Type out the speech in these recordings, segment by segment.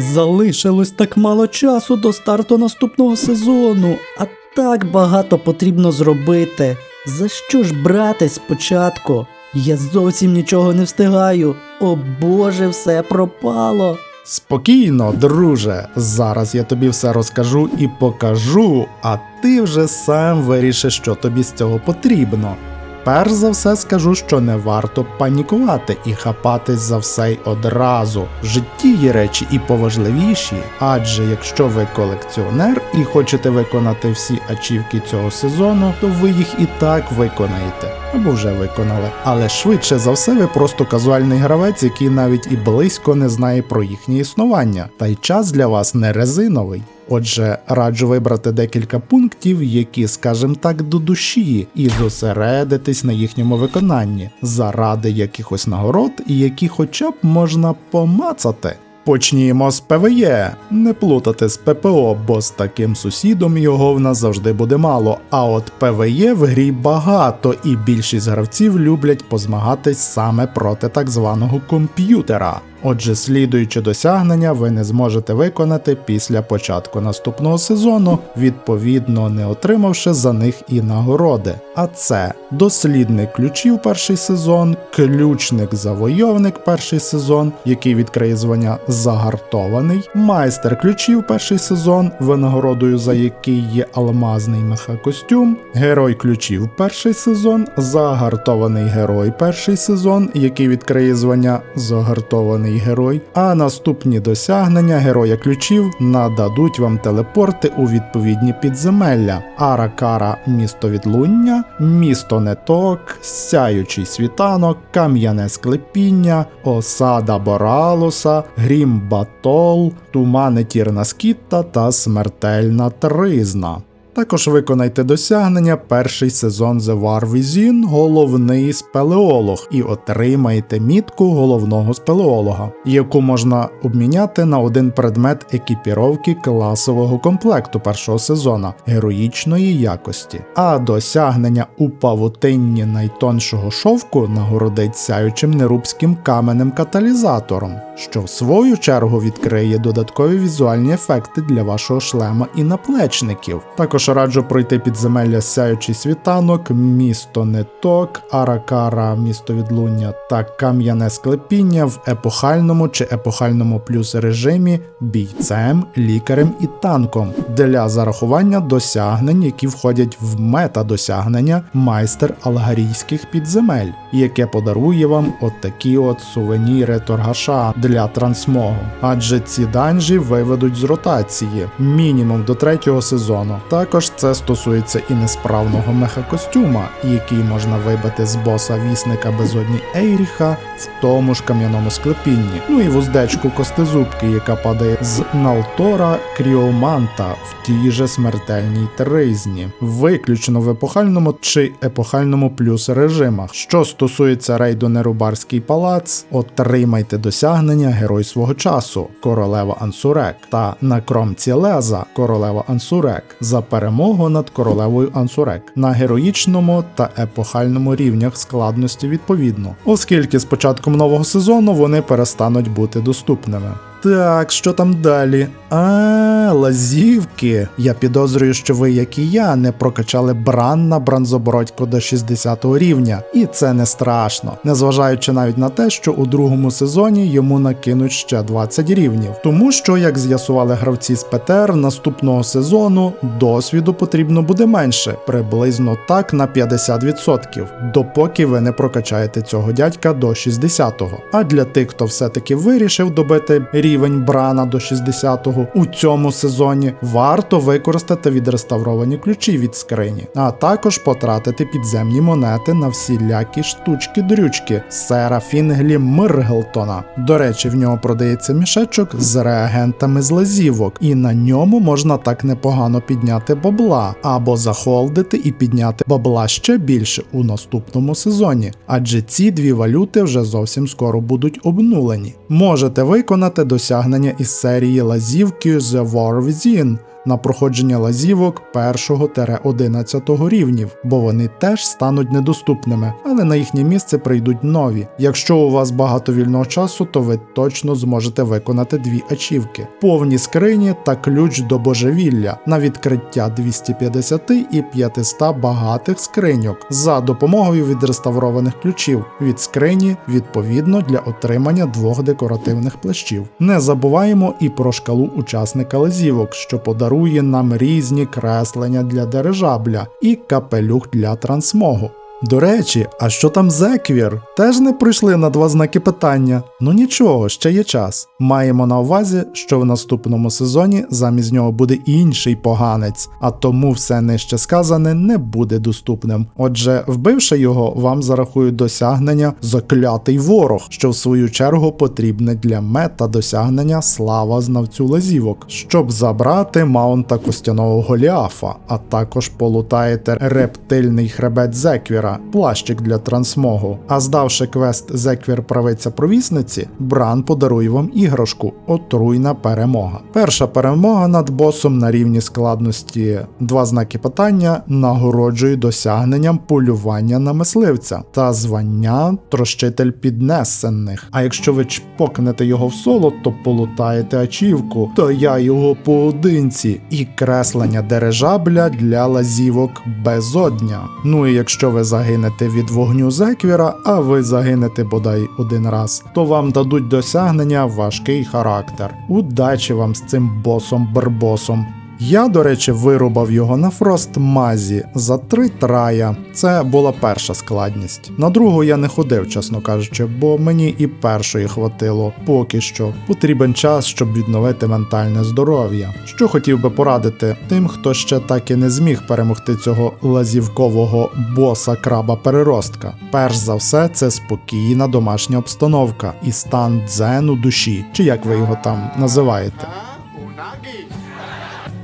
Залишилось так мало часу до старту наступного сезону, а так багато потрібно зробити. За що ж братись спочатку? Я зовсім нічого не встигаю. О боже, все пропало. Спокійно, друже. Зараз я тобі все розкажу і покажу, а ти вже сам вирішиш, що тобі з цього потрібно. Перш за все скажу, що не варто панікувати і хапатись за все й одразу. В житті є речі і поважливіші, адже якщо ви колекціонер і хочете виконати всі ачівки цього сезону, то ви їх і так виконаєте або вже виконали. Але швидше за все, ви просто казуальний гравець, який навіть і близько не знає про їхнє існування, та й час для вас не резиновий. Отже, раджу вибрати декілька пунктів, які, скажімо так, до душі, і зосередитись на їхньому виконанні заради якихось нагород, які хоча б можна помацати. Почнімо з ПВЄ, не плутати з ППО, бо з таким сусідом його в нас завжди буде мало. А от ПВЄ в грі багато, і більшість гравців люблять позмагатись саме проти так званого комп'ютера. Отже, слідуючи досягнення, ви не зможете виконати після початку наступного сезону, відповідно не отримавши за них і нагороди. А це дослідник ключів перший сезон, ключник завойовник перший сезон, який відкриє звання загартований, майстер ключів перший сезон, винагородою за який є алмазний мехакостюм, герой ключів перший сезон, загартований герой перший сезон, який відкриє звання загартований герой. А наступні досягнення героя ключів нададуть вам телепорти у відповідні підземелля: Аракара місто відлуння, місто Неток, сяючий світанок, кам'яне склепіння, осада Боралуса, грім Батол, тумани Тірна Скітта та смертельна Тризна. Також виконайте досягнення перший сезон The War Within головний спелеолог і отримаєте мітку головного спелеолога, яку можна обміняти на один предмет екіпіровки класового комплекту першого сезона героїчної якості. А досягнення у павутинні найтоншого шовку нагородить сяючим нерубським каменем каталізатором, що в свою чергу відкриє додаткові візуальні ефекти для вашого шлема і наплечників. Також раджу пройти підземелля сяючий світанок, місто Неток, Аракара, місто відлуння та кам'яне склепіння в епохальному чи епохальному плюс режимі бійцем, лікарем і танком для зарахування досягнень, які входять в мета-досягнення майстер алгарійських підземель, яке подарує вам отакі от сувеніри торгаша для трансмогу. Адже ці данжі виведуть з ротації мінімум до третього сезону. Також це стосується і несправного мехакостюма, який можна вибити з боса вісника безодні Ейріха в тому ж кам'яному склепінні. Ну і вуздечку костезубки, яка падає з Налтора Кріоманта в тій же смертельній тризні, виключно в епохальному чи епохальному плюс режимах. Що стосується рейду Нерубарський палац, отримайте досягнення Герой свого часу, королева Ансурек, та на кромці Леза, королева Ансурек, за перемогу над королевою Ансурек на героїчному та епохальному рівнях складності відповідно, оскільки з початком нового сезону вони перестануть бути доступними. Так, що там далі? А, лазівки. Я підозрюю, що ви, як і я, не прокачали бран на бранзобородько до 60 рівня, і це не страшно, незважаючи навіть на те, що у другому сезоні йому накинуть ще 20 рівнів. Тому що, як з'ясували гравці з ПТР, наступного сезону досвіду потрібно буде менше, приблизно так на 50%, допоки ви не прокачаєте цього дядька до 60-го. А для тих, хто все-таки вирішив добити рівень брана до 60-го у цьому сезоні, варто використати відреставровані ключі від скрині, а також потратити підземні монети на всілякі штучки-дрючки сера Фінглі Миргелтона. До речі, в нього продається мішечок з реагентами з лазівок, і на ньому можна так непогано підняти бабла або захолдити і підняти бабла ще більше у наступному сезоні, адже ці дві валюти вже зовсім скоро будуть обнулені. Можете виконати досягнення із серії лазівки The War Within, на проходження лазівок 1-11 рівнів, бо вони теж стануть недоступними, але на їхнє місце прийдуть нові. Якщо у вас багато вільного часу, то ви точно зможете виконати дві ачівки: повні скрині та ключ до божевілля на відкриття 250 і 500 багатих скриньок за допомогою відреставрованих ключів від скрині відповідно для отримання двох декоративних плащів. Не забуваємо і про шкалу учасника лазівок, що подарує нам різні креслення для дирижабля і капелюх для трансмогу. До речі, а що там Зеквір? Теж не пройшли на два знаки питання. Ну нічого, ще є час. Маємо на увазі, що в наступному сезоні замість нього буде інший поганець, а тому все нижче сказане не буде доступним. Отже, вбивши його, вам зарахують досягнення заклятий ворог, що в свою чергу потрібне для мета досягнення слава знавцю лазівок, щоб забрати маунта костяного Голіафа, а також полутаєте рептильний хребет Зеквіра, плащик для трансмогу. А здавши квест Зеквір правиця провісниці, Бран подарує вам іграшку Отруйна перемога. Перша перемога над босом на рівні складності два знаки питання нагороджує досягненням полювання на мисливця та звання трощитель піднесених. А якщо ви чпокнете його в соло, то полутаєте ачівку, то я його поодинці, і креслення дирижабля для лазівок безодня. Ну і якщо ви загинете від вогню Зеквіра, а ви загинете бодай один раз, то вам дадуть досягнення важкий характер. Удачі вам з цим босом-бербосом. Я, до речі, вирубав його на фростмазі за три трая. Це була перша складність. На другу я не ходив, чесно кажучи, бо мені і першої хватило. Поки що потрібен час, щоб відновити ментальне здоров'я. Що хотів би порадити тим, хто ще так і не зміг перемогти цього лазівкового боса краба переростка. Перш за все, це спокійна домашня обстановка і стан дзену душі, чи як ви його там називаєте.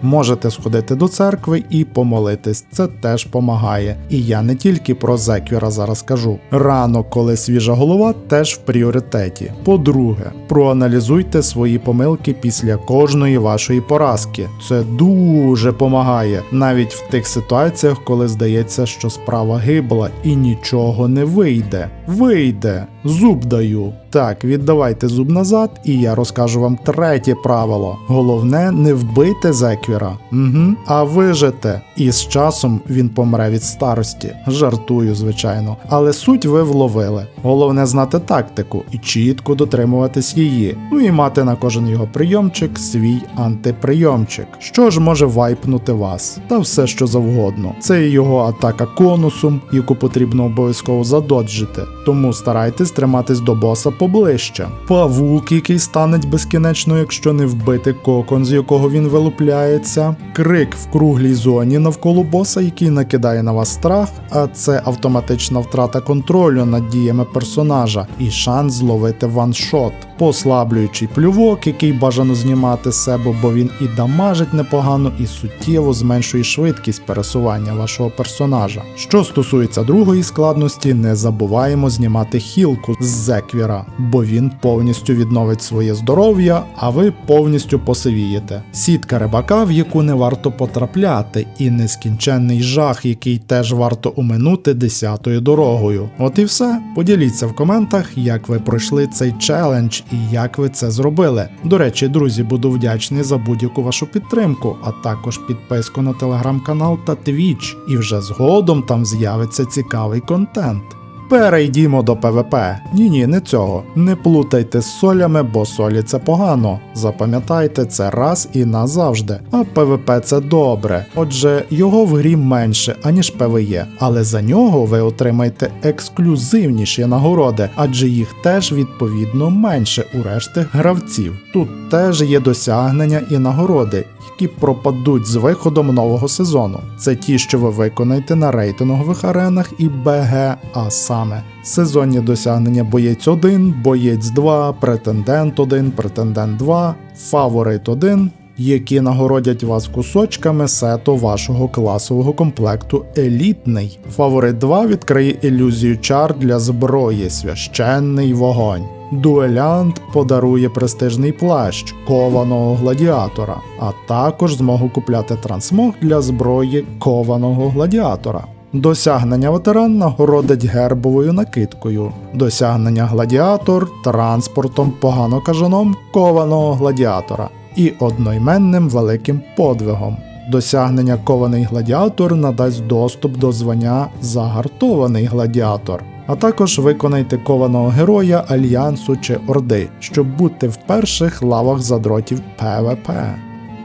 Можете сходити до церкви і помолитись, це теж помагає. І я не тільки про Зеквіра зараз кажу. Рано, коли свіжа голова, теж в пріоритеті. По-друге, проаналізуйте свої помилки після кожної вашої поразки. Це дуже помагає, навіть в тих ситуаціях, коли здається, що справа гибла і нічого не вийде. Вийде, зуб даю. Так, віддавайте зуб назад, і я розкажу вам третє правило. Головне не вбити Зеквіра, угу. а вижити. І з часом він помре від старості. Жартую, звичайно. Але суть ви вловили. Головне знати тактику і чітко дотримуватись її. Ну і мати на кожен його прийомчик свій антиприйомчик. Що ж може вайпнути вас? Та все що завгодно. Це його атака конусом, яку потрібно обов'язково задоджити. Тому старайтесь триматись до боса поближче. Павук, який стане безкінечно, якщо не вбити кокон, з якого він вилупляється. Крик в круглій зоні навколо боса, який накидає на вас страх, а це автоматична втрата контролю над діями персонажа і шанс зловити ваншот. Послаблюючий плювок, який бажано знімати з себе, бо він і дамажить непогано, і суттєво зменшує швидкість пересування вашого персонажа. Що стосується другої складності, не забуваємо знімати хілку з Зеквіра, бо він повністю відновить своє здоров'я, а ви повністю посивієте. Сітка рибака, в яку не варто потрапляти, і нескінченний жах, який теж варто уминути десятою дорогою. От і все. Поділіться в коментах, як ви пройшли цей челендж і як ви це зробили. До речі, друзі, буду вдячний за будь-яку вашу підтримку, а також підписку на телеграм-канал та Twitch. І вже згодом там з'явиться цікавий контент. Перейдімо до ПВП. Ні, ні, не цього. Не плутайте з солями, бо солі це погано. Запам'ятайте це раз і назавжди. А ПВП це добре. Отже, його в грі менше, аніж ПВЕ, але за нього ви отримаєте ексклюзивніші нагороди, адже їх теж відповідно менше у решти гравців. Тут теж є досягнення і нагороди, які пропадуть з виходом нового сезону. Це ті, що ви виконаєте на рейтингових аренах і БГ, а саме сезонні досягнення Боєць 1, Боєць 2, Претендент 1, Претендент 2, Фаворит 1 які нагородять вас кусочками сету вашого класового комплекту Елітний. Фаворит 2 відкриє ілюзію чар для зброї Священний вогонь. Дуелянт подарує престижний плащ кованого гладіатора, а також змогу купляти трансмог для зброї кованого гладіатора. Досягнення ветеран нагородить гербовою накидкою, досягнення гладіатор транспортом погано кажаном кованого гладіатора і одноіменним великим подвигом. Досягнення кований гладіатор надасть доступ до звання загартований гладіатор. А також виконайте кованого героя Альянсу чи Орди, щоб бути в перших лавах задротів ПВП.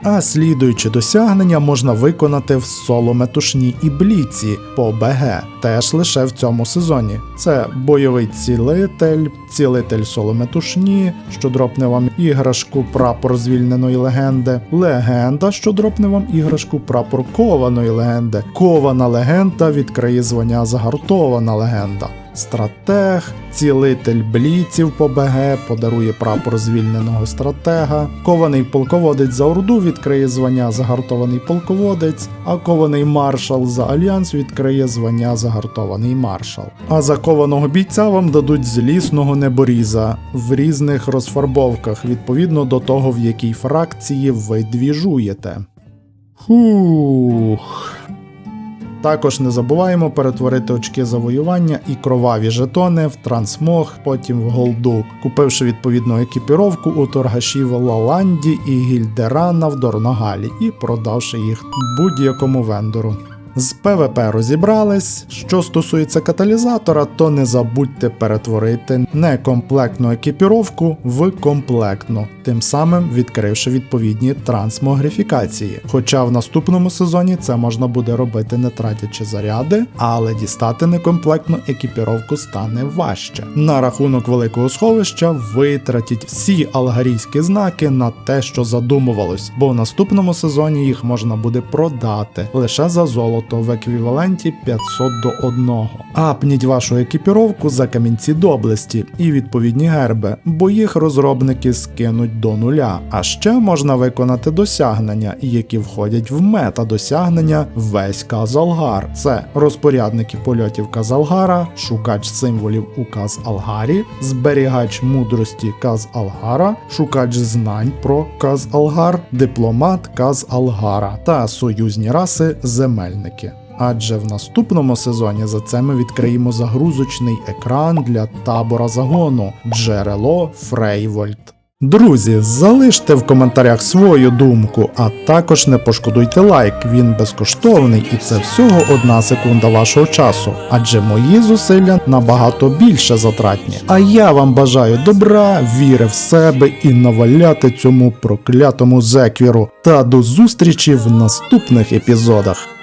А слідуючі досягнення можна виконати в соло метушні і бліці по БГ, теж лише в цьому сезоні. Це бойовий цілитель, цілитель соло метушні, що дропне вам іграшку прапор звільненої легенди, легенда, що дропне вам іграшку прапор кованої легенди. Кована легенда відкриє звання загартована легенда. Стратег, цілитель бліців по БГ подарує прапор звільненого стратега. Кований полководець за Орду відкриє звання загартований полководець, а кований маршал за Альянс відкриє звання загартований маршал. А за кованого бійця вам дадуть злісного неборіза в різних розфарбовках відповідно до того, в якій фракції ви двіжуєте. Фух. Також не забуваємо перетворити очки завоювання і кроваві жетони в трансмог, потім в голду, купивши відповідну екіпіровку у торгашів Лаланді і Гільдерана в Дорногалі і продавши їх будь-якому вендору. З ПВП розібрались. Що стосується каталізатора, то не забудьте перетворити некомплектну екіпіровку в комплектну, тим самим відкривши відповідні трансмогрифікації. Хоча в наступному сезоні це можна буде робити не тратячи заряди, але дістати некомплектну екіпіровку стане важче. На рахунок великого сховища витратіть всі алгарійські знаки на те, що задумувалось, бо в наступному сезоні їх можна буде продати лише за золото в еквіваленті 500 до 1. Апніть вашу екіпіровку за камінці доблесті і відповідні герби, бо їх розробники скинуть до нуля. А ще можна виконати досягнення, які входять в мета досягнення весь Казалгар. Це розпорядники польотів Казалгара, шукач символів у Казалгарі, зберігач мудрості Казалгара, шукач знань про Казалгар, дипломат Казалгара та союзні раси земельники. Адже в наступному сезоні за це ми відкриємо загрузочний екран для табора загону джерело Фрейвольд. Друзі, залиште в коментарях свою думку, а також не пошкодуйте лайк, він безкоштовний і це всього одна секунда вашого часу, адже мої зусилля набагато більше затратні. А я вам бажаю добра, віри в себе і наваляти цьому проклятому зеквіру. Та до зустрічі в наступних епізодах.